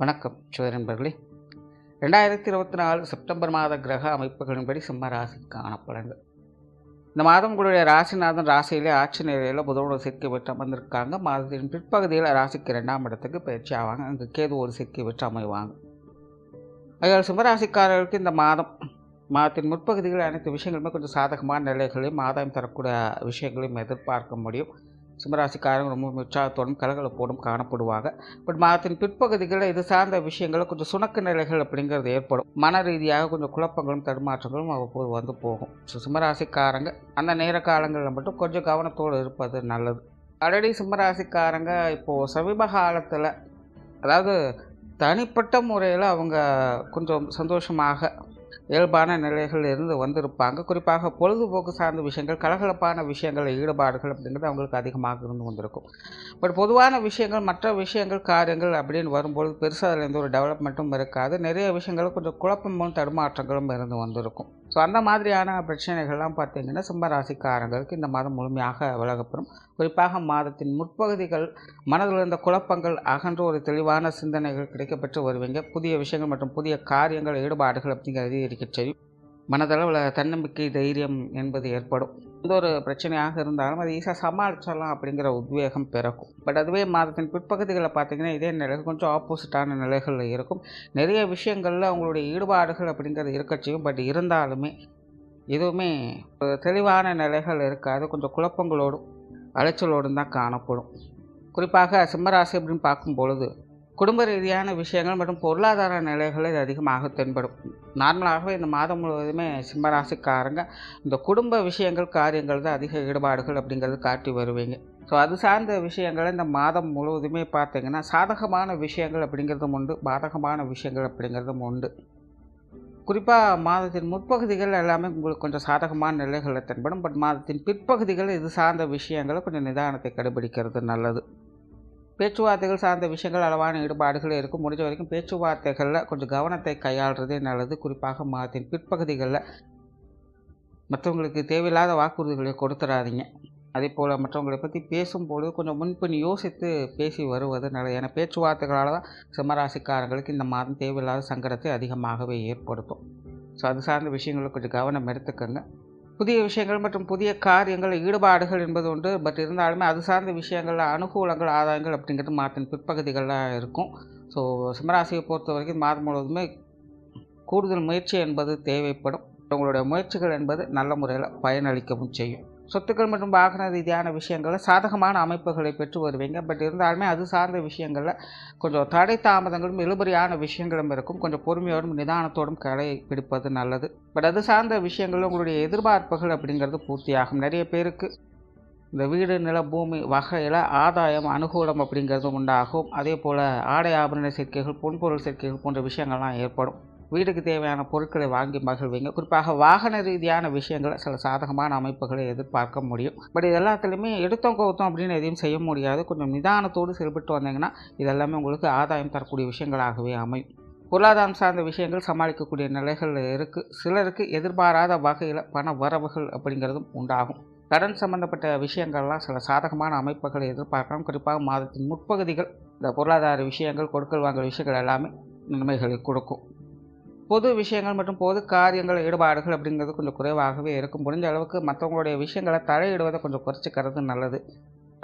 வணக்கம் சிவநண்பர்களே ரெண்டாயிரத்தி இருபத்தி நாலு செப்டம்பர் மாத கிரக அமைப்புகளின்படி சிம்ம ராசிக்கான பலன்கள். இந்த மாதம் உங்களுடைய ராசிநாதன் ராசியிலே ஆட்சி நிலையில் புதனோட சேர்க்கை பெற்று அமர்ந்திருக்காங்க. மாதத்தின் பிற்பகுதியில் ராசிக்கு ரெண்டாம் இடத்துக்கு பயிற்சி ஆவாங்க. அங்கே கேது ஒரு சேர்க்கை பெற்று அமைவாங்க. அதனால் சிம்மராசிக்காரர்களுக்கு இந்த மாதம் மாதத்தின் முற்பகுதியில் அனைத்து விஷயங்களுமே கொஞ்சம் சாதகமான நிலைகளையும் ஆதாயம் தரக்கூடிய விஷயங்களையும் எதிர்பார்க்க முடியும். சிம்மராசிக்காரங்க ரொம்ப உற்சாகத்தோடும் கலகலப்போடும் காணப்படுவாங்க. பட் மாதத்தின் பிற்பகுதிகளில் இது சார்ந்த விஷயங்கள் கொஞ்சம் சுணக்க நிலைகள் அப்படிங்கிறது ஏற்படும். மன ரீதியாக கொஞ்சம் குழப்பங்களும் தடுமாற்றங்களும் அவ்வப்போது வந்து போகும். ஸோ சிம்மராசிக்காரங்க அந்த நேர காலங்களில் மட்டும் கொஞ்சம் கவனத்தோடு இருப்பது நல்லது. ஆல்ரெடி சிம்மராசிக்காரங்க இப்போது சமீப காலத்தில் அதாவது தனிப்பட்ட முறையில் அவங்க கொஞ்சம் சந்தோஷமாக இயல்பான நிலைகள் இருந்து வந்திருப்பாங்க. குறிப்பாக பொழுதுபோக்கு சார்ந்த விஷயங்கள் கலகலப்பான விஷயங்கள் ஈடுபாடுகள் அப்படிங்கிறது அவங்களுக்கு அதிகமாக இருந்து வந்திருக்கும். பட் பொதுவான விஷயங்கள் மற்ற விஷயங்கள் காரியங்கள் அப்படின்னு வரும்பொழுது பெருசாக அதில் எந்த ஒரு டெவலப்மெண்ட்டும் இருக்காது. நிறைய விஷயங்கள் கொஞ்சம் குழப்பமும் தடுமாற்றங்களும் இருந்து வந்திருக்கும். ஸோ அந்த மாதிரியான பிரச்சனைகள்லாம் பார்த்திங்கன்னா சிம்ம ராசிக்காரங்களுக்கு இந்த மாதம் முழுமையாக விலகப்பெறும். குறிப்பாக மாதத்தின் முற்பகுதிகள் மனதில் இருந்த குழப்பங்கள் அகன்று ஒரு தெளிவான சிந்தனைகள் கிடைக்கப்பெற்று வருவீங்க. புதிய விஷயங்கள் மற்றும் புதிய காரியங்கள் ஈடுபாடுகள் அப்படிங்கிறது இருக்க செய்யும் மனதளவில் தன்னம்பிக்கை தைரியம் என்பது ஏற்படும். எந்த ஒரு பிரச்சனையாக இருந்தாலும் அது ஈஸியாக சமாளிச்சிடலாம் அப்படிங்கிற உத்வேகம் பிறக்கும். பட் அதுவே மாதத்தின் பிற்பகுதிகளில் பார்த்தீங்கன்னா இதே நிலைகள் கொஞ்சம் ஆப்போசிட்டான நிலைகளில் இருக்கும். நிறைய விஷயங்களில் அவங்களுடைய ஈடுபாடுகள் அப்படிங்கிறது இருக்கச்சியும் பட் இருந்தாலுமே எதுவுமே ஒரு தெளிவான நிலைகள் இருக்காது. கொஞ்சம் குழப்பங்களோடும் அலைச்சலோடும் தான் காணப்படும். குறிப்பாக சிம்மராசி அப்படின்னு பார்க்கும் பொழுது குடும்ப ரீதியான விஷயங்கள் மற்றும் பொருளாதார நிலைகள் இது அதிகமாக தென்படும். நார்மலாகவே இந்த மாதம் முழுவதுமே சிம்மராசிக்காரங்க இந்த குடும்ப விஷயங்கள் காரியங்கள் தான் அதிக ஈடுபாடுகள் அப்படிங்கிறது காட்டி வருவீங்க. ஸோ அது சார்ந்த விஷயங்களை இந்த மாதம் முழுவதுமே பார்த்தீங்கன்னா சாதகமான விஷயங்கள் அப்படிங்கிறதும் உண்டு பாதகமான விஷயங்கள் அப்படிங்கிறதும் உண்டு. குறிப்பாக மாதத்தின் முற்பகுதிகள் எல்லாமே உங்களுக்கு கொஞ்சம் சாதகமான நிலைகளில் தென்படும் பட் மாதத்தின் பிற்பகுதிகள் இது சார்ந்த விஷயங்களை கொஞ்சம் நிதானத்தை கடைபிடிக்கிறது நல்லது. பேச்சுவார்த்தைகள் சார்ந்த விஷயங்கள் அளவான ஈடுபாடுகள் இருக்கும். முடிஞ்ச வரைக்கும் பேச்சுவார்த்தைகளில் கொஞ்சம் கவனத்தை கையாளுறதே நல்லது. குறிப்பாக மாதத்தின் பிற்பகுதிகளில் மற்றவங்களுக்கு தேவையில்லாத வாக்குறுதிகளை கொடுத்துடாதீங்க அதே போல் மற்றவங்களை பற்றி பேசும்பொழுது கொஞ்சம் முன்பின் யோசித்து பேசி வருவது நல்லது. ஏன்னா பேச்சுவார்த்தைகளால் தான் சிம்மராசிக்காரங்களுக்கு இந்த மாதம் தேவையில்லாத சங்கடத்தை அதிகமாகவே ஏற்படுத்தும். ஸோ அது சார்ந்த விஷயங்களை கொஞ்சம் கவனம் எடுத்துக்கோங்க. புதிய விஷயங்கள் மற்றும் புதிய காரியங்கள் ஈடுபாடுகள் என்பது உண்டு. பட் இருந்தாலுமே அது சார்ந்த விஷயங்களில் அனுகூலங்கள் ஆதாயங்கள் அப்படிங்கிறது மாதத்தின் பிற்பகுதிகளில் இருக்கும். ஸோ சிம்மராசியை பொறுத்த வரைக்கும் மாதம் முழுவதுமே கூடுதல் முயற்சி என்பது தேவைப்படும். உங்களுடைய முயற்சிகள் என்பது நல்ல முறையில் பயனளிக்கவும் செய்யும். சொத்துக்கள் மற்றும் வாகன ரீதியான விஷயங்களில் சாதகமான அமைப்புகளை பெற்று வருவீங்க. பட் இருந்தாலுமே அது சார்ந்த விஷயங்களில் கொஞ்சம் தடை தாமதங்களும் இழுபறியான விஷயங்களும் இருக்கும். கொஞ்சம் பொறுமையோடும் நிதானத்தோடும் கடை பிடிப்பது நல்லது. பட் அது சார்ந்த விஷயங்கள் உங்களுடைய எதிர்பார்ப்புகள் அப்படிங்கிறது பூர்த்தியாகும். நிறைய பேருக்கு இந்த வீடு நில பூமி வகையில் ஆதாயம் அனுகூலம் அப்படிங்கிறதும் உண்டாகும். அதே போல் ஆடை ஆபரண சேர்க்கைகள் பொன்பொருள் சேர்க்கைகள் போன்ற விஷயங்கள்லாம் ஏற்படும். வீட்டுக்கு தேவையான பொருட்களை வாங்கி மகிழ்வீங்க. குறிப்பாக வாகன ரீதியான விஷயங்களை சில சாதகமான அமைப்புகளை எதிர்பார்க்க முடியும். பட் இது எல்லாத்துலேயுமே எடுத்தோம் கவுத்தோம் அப்படின்னு எதையும் செய்ய முடியாது. கொஞ்சம் நிதானத்தோடு செயல்பட்டு வந்தீங்கன்னா இதெல்லாமே உங்களுக்கு ஆதாயம் தரக்கூடிய விஷயங்களாகவே அமையும். பொருளாதாரம் சார்ந்த விஷயங்கள் சமாளிக்கக்கூடிய நிலைகள் இருக்குது சிலருக்கு எதிர்பாராத வகையில் பண வரவுகள் அப்படிங்கிறதும் உண்டாகும். கடன் சம்பந்தப்பட்ட விஷயங்கள்லாம் சில சாதகமான அமைப்புகளை எதிர்பார்க்கலாம். குறிப்பாக மாதத்தின் முற்பகுதிகள் இந்த பொருளாதார விஷயங்கள் கொடுக்கல் வாங்கல் விஷயங்கள் எல்லாமே நன்மைகளை கொடுக்கும். பொது விஷயங்கள் மற்றும் பொது காரியங்கள் ஈடுபாடுகள் அப்படிங்கிறது கொஞ்சம் குறைவாகவே இருக்கும். முடிஞ்ச அளவுக்கு மற்றவங்களுடைய விஷயங்களை தலையிடுவதை கொஞ்சம் குறைச்சிக்கிறது நல்லது.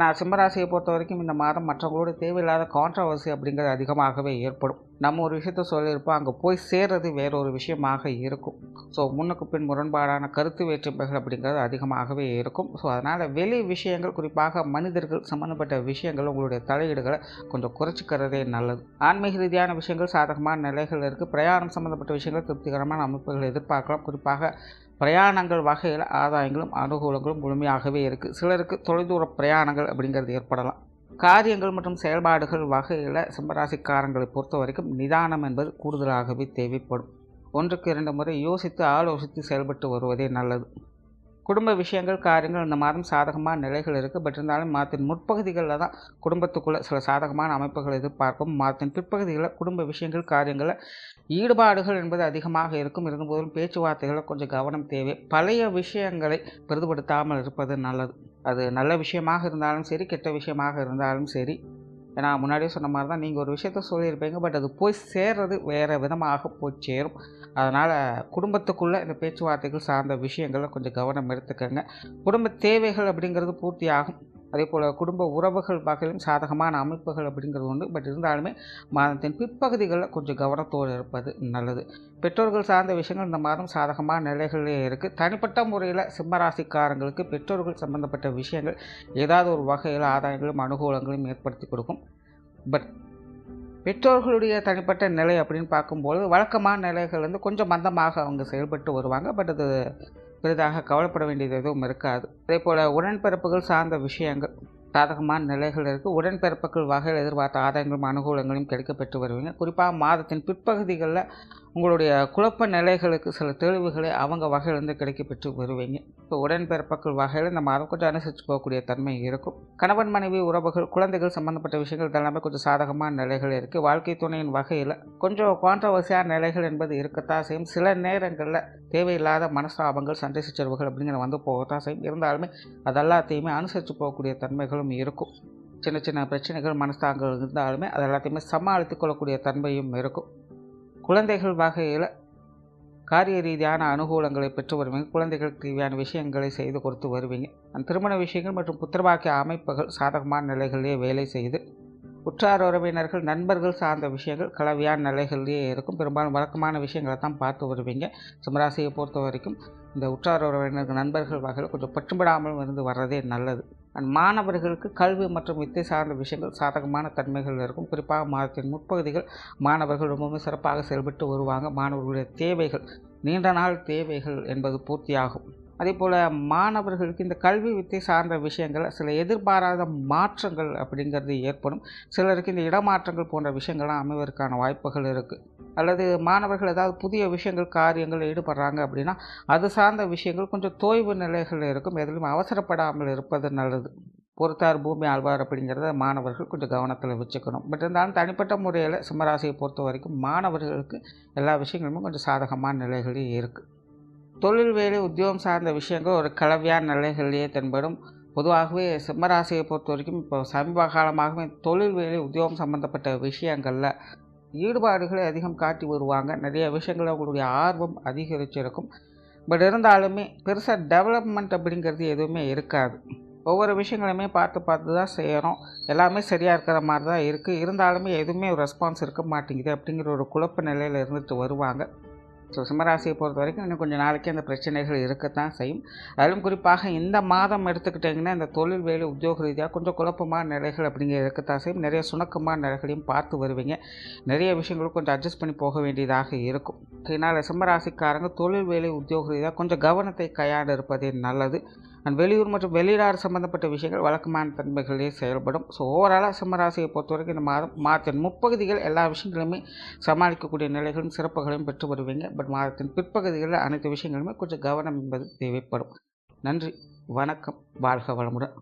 நான் சிம்மராசியை பொறுத்த வரைக்கும் இந்த மாதம் மற்றவங்களோட தேவையில்லாத கான்ட்ரவர்சி அப்படிங்கிறது அதிகமாகவே ஏற்படும். நம்ம ஒரு விஷயத்த சொல்லியிருப்போம் அங்கே போய் சேர்றது வேற ஒரு விஷயமாக இருக்கும். ஸோ முன்னுக்கு பின் முரண்பாடான கருத்து வேற்றுமைகள் அப்படிங்கிறது அதிகமாகவே இருக்கும். ஸோ அதனால் வெளி விஷயங்கள் குறிப்பாக மனிதர்கள் சம்மந்தப்பட்ட விஷயங்கள் உங்களுடைய தலையீடுகளை கொஞ்சம் குறைச்சிக்கிறதே நல்லது. ஆன்மீக ரீதியான விஷயங்கள் சாதகமான நிலைகள் இருக்குது பிரயாணம் சம்மந்தப்பட்ட விஷயங்கள் திருப்திகரமான அமைப்புகளை எதிர்பார்க்கலாம். குறிப்பாக பிரயாணங்கள் வகையில் ஆதாயங்களும் அனுகூலங்களும் முழுமையாகவே இருக்குது சிலருக்கு தொலைதூர பிரயாணங்கள் அப்படிங்கிறது ஏற்படலாம். காரியங்கள் மற்றும் செயல்பாடுகள் வகையில் சிம்மராசிக்காரங்களை பொறுத்த வரைக்கும் நிதானம் என்பது கூடுதலாகவே தேவைப்படும். ஒன்றுக்கு இரண்டு முறை யோசித்து ஆலோசித்து செயல்பட்டு வருவதே நல்லது. குடும்ப விஷயங்கள் காரியங்கள் இந்த மாதம் சாதகமான நிலைகள் இருக்குது பட் இருந்தாலும் மாதத்தின் முற்பகுதிகளில் தான் குடும்பத்துக்குள்ளே சில சாதகமான அமைப்புகள் எதிர்பார்க்கும் மாதத்தின் பிற்பகுதிகளில் குடும்ப விஷயங்கள் காரியங்களில் ஈடுபாடுகள் என்பது அதிகமாக இருக்கும். இருந்தபோதும் பேச்சுவார்த்தைகளில் கொஞ்சம் கவனம் தேவை. பழைய விஷயங்களை பிரதிபடுத்தாமல் இருப்பது நல்லது. அது நல்ல விஷயமாக இருந்தாலும் சரி கெட்ட விஷயமாக இருந்தாலும் சரி. ஏன்னா முன்னாடியே சொன்ன மாதிரி தான் நீங்கள் ஒரு விஷயத்த சொல்லியிருப்பீங்க பட் அது போய் சேர்றது வேறு விதமாக போய் சேரும். அதனால் குடும்பத்துக்குள்ளே இந்த பேச்சுவார்த்தைகள் சார்ந்த விஷயங்களை கொஞ்சம் கவனம் எடுத்துக்கோங்க. குடும்ப தேவைகள் அப்படிங்கிறது பூர்த்தி ஆகும் அதே போல் குடும்ப உறவுகள் வகையிலும் சாதகமான அமைப்புகள் அப்படிங்கிறது உண்டு. பட் இருந்தாலுமே மாதத்தின் பிற்பகுதிகளில் கொஞ்சம் கவனத்தோடு இருப்பது நல்லது. பெற்றோர்கள் சார்ந்த விஷயங்கள் இந்த மாதம் சாதகமான நிலைகளிலே இருக்குது தனிப்பட்ட முறையில் சிம்மராசிக்காரங்களுக்கு பெற்றோர்கள் சம்பந்தப்பட்ட விஷயங்கள் ஏதாவது ஒரு வகையில் ஆதாயங்களும் அனுகூலங்களும் ஏற்படுத்தி கொடுக்கும். பட் பெற்றோர்களுடைய தனிப்பட்ட நிலை அப்படின்னு பார்க்கும்போது வழக்கமான நிலைகள் வந்து கொஞ்சம் மந்தமாக அவங்க செயல்பட்டு வருவாங்க. பட் அது பெரிதாக கவலைப்பட வேண்டியது எதுவும் இருக்காது. அதே போல் உடன்பிறப்புகள் சார்ந்த விஷயங்கள் சாதகமான நிலைகள் இருக்குது உடன்பிறப்புகள் வகையில் எதிர்பார்த்த ஆதாயங்களும் அனுகூலங்களும் கிடைக்கப்பெற்று வருவீங்க. குறிப்பாக மாதத்தின் பிற்பகுதிகளில் உங்களுடைய குழப்ப நிலைகளுக்கு சில தெளிவுகளை அவங்க வகையிலிருந்து கிடைக்கப்பெற்று வருவீங்க. இப்போ உடன்பிறப்புகள் வகையில் நம்ம அதை கொஞ்சம் அனுசரித்து போகக்கூடிய தன்மை இருக்கும். கணவன் மனைவி உறவுகள் குழந்தைகள் சம்மந்தப்பட்ட விஷயங்கள் இதெல்லாமே கொஞ்சம் சாதகமான நிலைகள் இருக்குது வாழ்க்கை துணையின் வகையில் கொஞ்சம் கான்ட்ரவர்சியான நிலைகள் என்பது இருக்கத்தான் செய்யும். சில நேரங்களில் தேவையில்லாத மனஸ்தாபங்கள் சண்டை சச்சரவுகள் அப்படிங்கிற வந்து போகத்தான் செய்யும். இருந்தாலுமே அதெல்லாத்தையுமே அனுசரித்து போகக்கூடிய தன்மைகளும் இருக்கும். சின்ன சின்ன பிரச்சனைகள் மனஸ்தாங்கள் இருந்தாலுமே அது எல்லாத்தையுமே சமாளித்து கொள்ளக்கூடிய தன்மையும் இருக்கும். குழந்தைகள் வகையில் காரிய ரீதியான அனுகூலங்களை பெற்று வருவீங்க குழந்தைகளுக்கு தேவையான விஷயங்களை செய்து கொடுத்து வருவீங்க. அந்த திருமண விஷயங்கள் மற்றும் புத்திரபாக்கிய அமைப்புகள் சாதகமான நிலைகளிலே வேலை செய்து உற்றார் உறவினர்கள் நண்பர்கள் சார்ந்த விஷயங்கள் கலவையான நிலைகள்லேயே இருக்கும். பெரும்பாலும் வழக்கமான விஷயங்களை தான் பார்த்து வருவீங்க. சிம்மராசியை பொறுத்த வரைக்கும் இந்த உற்றார் உறவினர்கள் நண்பர்கள் வகையில் கொஞ்சம் பற்றுப்படாமல் இருந்து வர்றதே நல்லது. மாணவர்களுக்கு கல்வி மற்றும் வித்தை சார்ந்த விஷயங்கள் சாதகமான தன்மைகள் இருக்கும். குறிப்பாக மாதத்தின் முற்பகுதிகள் மாணவர்கள் ரொம்பவும் சிறப்பாக செயல்பட்டு வருவாங்க. மாணவர்களுடைய தேவைகள் நீண்ட நாள் தேவைகள் என்பது பூர்த்தியாகும். அதே போல் மாணவர்களுக்கு இந்த கல்வி வித்தை சார்ந்த விஷயங்கள் சில எதிர்பாராத மாற்றங்கள் அப்படிங்கிறது ஏற்படும். சிலருக்கு இந்த இடமாற்றங்கள் போன்ற விஷயங்கள்லாம் அமைவதற்கான வாய்ப்புகள் இருக்குது அல்லது மாணவர்கள் ஏதாவது புதிய விஷயங்கள் காரியங்கள் ஈடுபடுறாங்க அப்படின்னா அது சார்ந்த விஷயங்கள் கொஞ்சம் தோய்வு நிலைகள் இருக்கும். எதிலும் அவசரப்படாமல் இருப்பது நல்லது. பொறுத்தார் பூமி ஆழ்வார் அப்படிங்கிறத மாணவர்கள் கொஞ்சம் கவனத்தில் வச்சுக்கணும். பட் இருந்தாலும் தனிப்பட்ட முறையில் சிம்மராசியை பொறுத்த வரைக்கும் மாணவர்களுக்கு எல்லா விஷயங்களுமே கொஞ்சம் சாதகமான நிலைகளே இருக்குது தொழில் வேலை உத்தியோகம் சார்ந்த விஷயங்கள் ஒரு கலவையான நிலைகளிலேயே தென்படும். பொதுவாகவே சிம்மராசியை பொறுத்த வரைக்கும் இப்போ சமீப காலமாகவே தொழில் வேலை உத்தியோகம் சம்மந்தப்பட்ட விஷயங்களில் ஈடுபாடுகளை அதிகம் காட்டி வருவாங்க. நிறைய விஷயங்கள் அவங்களுடைய ஆர்வம் அதிகரிச்சிருக்கும். பட் இருந்தாலுமே பெருசாக டெவலப்மெண்ட் அப்படிங்கிறது எதுவுமே இருக்காது. ஒவ்வொரு விஷயங்களுமே பார்த்து பார்த்து தான் செய்கிறோம் எல்லாமே சரியாக இருக்கிற மாதிரி தான் இருக்குது இருந்தாலுமே எதுவுமே ஒரு ரெஸ்பான்ஸ் இருக்க மாட்டேங்குது அப்படிங்கிற ஒரு குழப்ப நிலையில் இருந்துட்டு வருவாங்க. ஸோ சிம்மராசியை பொறுத்த வரைக்கும் இன்னும் கொஞ்சம் நாளைக்கு அந்த பிரச்சனைகள் இருக்கத்தான் செய்யும். அதிலும் குறிப்பாக இந்த மாதம் எடுத்துக்கிட்டிங்கன்னா இந்த தொழில் வேலை உத்தியோக ரீதியாக கொஞ்சம் குழப்பமான நிலைகள் அப்படிங்கிற இருக்கத்தான் செய்யும். நிறைய சுணக்கமான நிலைகளையும் பார்த்து வருவீங்க. நிறைய விஷயங்களும் கொஞ்சம் அட்ஜஸ்ட் பண்ணி போக வேண்டியதாக இருக்கும். இதனால் சிம்மராசிக்காரங்க தொழில் வேலை உத்தியோக ரீதியாக கொஞ்சம் கவனத்தை கையாண்டு இருப்பதே நல்லது. அண்ட் வெளியூர் மற்றும் வெளிநாடு சம்மந்தப்பட்ட விஷயங்கள் வழக்கமான தன்மைகளிலே செயல்படும். ஸோ ஓவராலாக சிம்மராசியை பொறுத்த வரைக்கும் இந்த மாதம் மாதத்தின் முப்பகுதிகள் எல்லா விஷயங்களுமே சமாளிக்கக்கூடிய நிலைகளும் சிறப்புகளையும் பெற்று வருவீங்க. பட் மாதத்தின் பிற்பகுதிகளில் அனைத்து விஷயங்களுமே கொஞ்சம் கவனம் என்பது தேவைப்படும். நன்றி வணக்கம் வாழ்க வளமுடன்.